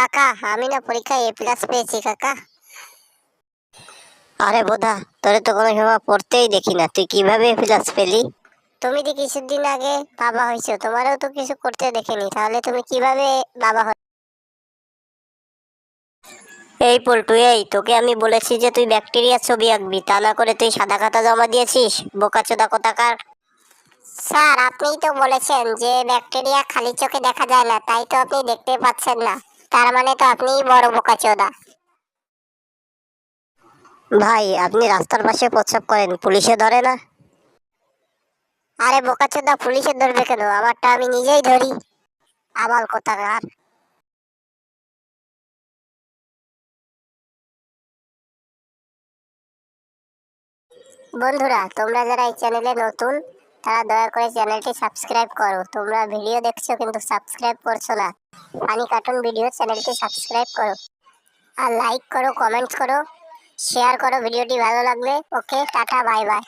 কাকা আমি না পরীক্ষায় এ প্লাস পেয়েছি কাকা। আরে বোধা তোরে তো কোনো সময় পড়তেই দেখি না। তুই কীভাবে এ প্লাস পেলি? তুমি তো কিছুদিন আগে বাবা হয়েছো তোমারও তো কিছু করতে দেখিনি তাহলে তুমি কীভাবে বাবা হয়ে এই পল্টু এই তোকে আমি বলেছি যে তুই ব্যাকটেরিয়ার ছবি আঁকবি তা না করে তুই সাদা খাতা জমা দিয়েছিস বোকাচোদা কোথাকার? স্যার আপনিই তো বলেছেন যে ব্যাকটেরিয়া খালি চোখে দেখা যায় না তাই তো আপনি দেখতে পাচ্ছেন না। তার মানে তো আপনিই বড় বোকা চোদা। ভাই আপনি রাস্তার পাশে প্রস্রাব করেন পুলিশে ধরে না। আরে বোকাচোদা পুলিশে ধরবে কেন? আমারটা আমি নিজেই ধরি। আবাল কোথাকার? বন্ধুরা তোমরা যারা এই চ্যানেলে নতুন তারা দয়া করে চ্যানেলটি সাবস্ক্রাইব করো। তোমরা ভিডিও দেখছ কিন্তু সাবস্ক্রাইব করছ না। পানি কার্টুন ভিডিও চ্যানেলটি সাবস্ক্রাইব করো। আর লাইক করো কমেন্টস করো শেয়ার করো। ভিডিওটি ভালো লাগলে, ওকে, টাটা বাই বাই